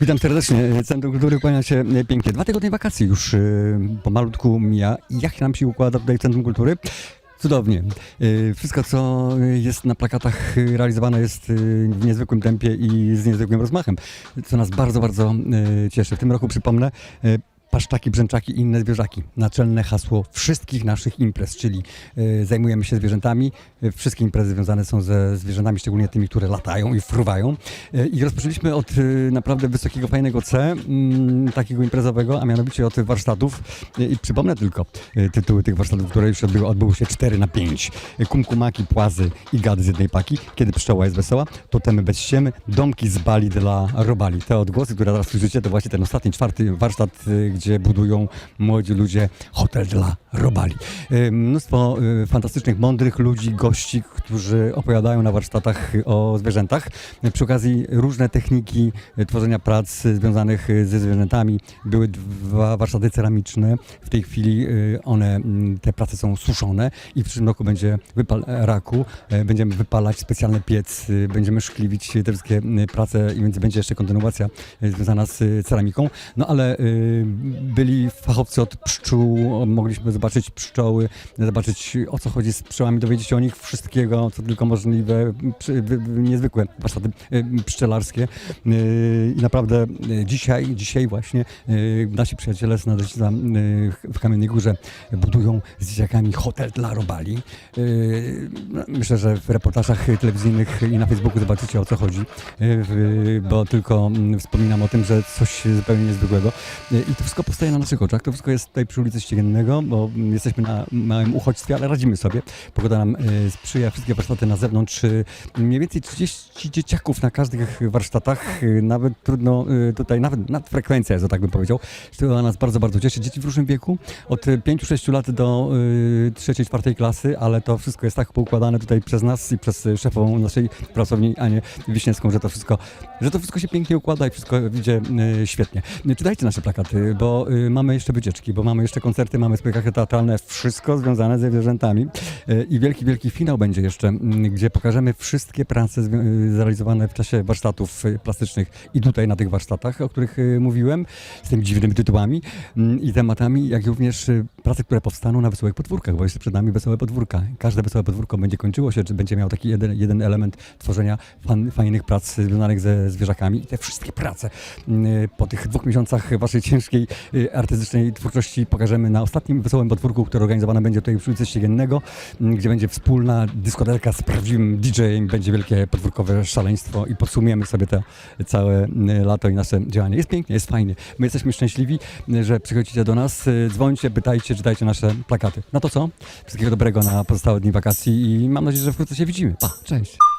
Witam serdecznie. Centrum Kultury kłania się e, pięknie. Dwa tygodnie wakacji już e, pomalutku mija. Jak nam się układa tutaj Centrum Kultury? Cudownie. E, Wszystko, co jest na plakatach realizowane jest w niezwykłym tempie i z niezwykłym rozmachem, co nas bardzo, bardzo cieszy. W tym roku przypomnę, paszczaki, brzęczaki i inne zwierzaki. Naczelne hasło wszystkich naszych imprez, czyli e, zajmujemy się zwierzętami. E, Wszystkie imprezy związane są ze zwierzętami, szczególnie tymi, które latają i fruwają. E, I rozpoczęliśmy od naprawdę wysokiego, fajnego C, mm, takiego imprezowego, a mianowicie od warsztatów. I przypomnę tylko tytuły tych warsztatów, które już odbyły, odbyły się 4 na 5. E, Kumkumaki, płazy i gady z jednej paki. Kiedy pszczoła jest wesoła, totemy bez ściemy, domki z bali dla robali. Te odgłosy, które teraz słyszycie, to właśnie ten ostatni, czwarty warsztat, gdzie budują młodzi ludzie hotel dla robali. E, Mnóstwo e, fantastycznych, mądrych ludzi, gości, którzy opowiadają na warsztatach o zwierzętach. E, Przy okazji różne techniki e, tworzenia prac e, związanych e, ze zwierzętami. Były dwa warsztaty ceramiczne. W tej chwili e, one, mm, te prace są suszone i w przyszłym roku będzie wypal e, raku. E, Będziemy wypalać specjalny piec, e, będziemy szkliwić te wszystkie prace i więc będzie jeszcze kontynuacja e, związana z e, ceramiką. No ale e, byli fachowcy od pszczół, mogliśmy zobaczyć pszczoły, zobaczyć o co chodzi z pszczołami, dowiedzieć się o nich wszystkiego, co tylko możliwe, niezwykłe warsztaty e, pszczelarskie. E, I naprawdę e, dzisiaj, dzisiaj właśnie nasi przyjaciele z Nadleśnictwa e, w Kamiennej Górze budują z dzieciakami hotel dla robali. No, Myślę, że w reportażach telewizyjnych i na Facebooku zobaczycie o co chodzi, bo tylko mm, wspominam o tym, że coś zupełnie niezwykłego. I to wszystko powstaje na naszych oczach. To wszystko jest tutaj przy ulicy Ściegennego, bo jesteśmy na małym uchodźstwie, ale radzimy sobie. Pogoda nam e, sprzyja, wszystkie warsztaty na zewnątrz. e, Mniej więcej 30 dzieciaków na każdych warsztatach. e, Nawet trudno tutaj, nawet nadfrekwencja jest, tak bym powiedział. To nas bardzo, bardzo cieszy. Dzieci w różnym wieku, od 5-6 lat do trzeciej, czwartej klasy, ale to wszystko jest tak poukładane tutaj przez nas i przez szefową naszej pracowni Anię Wiśniewską, że to wszystko, że to wszystko się pięknie układa i wszystko idzie świetnie. Czytajcie nasze plakaty, bo y, mamy jeszcze wycieczki, bo mamy jeszcze koncerty, mamy spektakle teatralne, wszystko związane ze zwierzętami. Y, I wielki, wielki finał będzie jeszcze, mm, gdzie pokażemy wszystkie prace y, zrealizowane w czasie warsztatów plastycznych i tutaj na tych warsztatach, o których mówiłem, z tymi dziwnymi tytułami mm, i tematami, jak również prace, które powstaną na wesołych podwórkach, bo jest przed nami wesołe podwórka. Każde wesołe podwórko będzie kończyło się, czy będzie miał taki jeden, jeden element tworzenia fan, fajnych prac związanych ze zwierzakami i te wszystkie prace mm, po tych dwóch miesiącach waszej ciężkiej artystycznej twórczości pokażemy na ostatnim wesołym podwórku, które organizowane będzie tutaj przy ulicy Ściegennego, mm, gdzie będzie wspólna dyskoteka z prawdziwym DJ-em, będzie wielkie podwórkowe szaleństwo i podsumujemy sobie to całe y, lato i nasze działania. Jest pięknie, jest fajnie. My jesteśmy szczęśliwi, y, że przychodzicie do nas, y, dzwońcie, pytajcie, czytajcie nasze plakaty. No to co? Wszystkiego dobrego na pozostałe dni wakacji i mam nadzieję, że wkrótce się widzimy. Pa, cześć!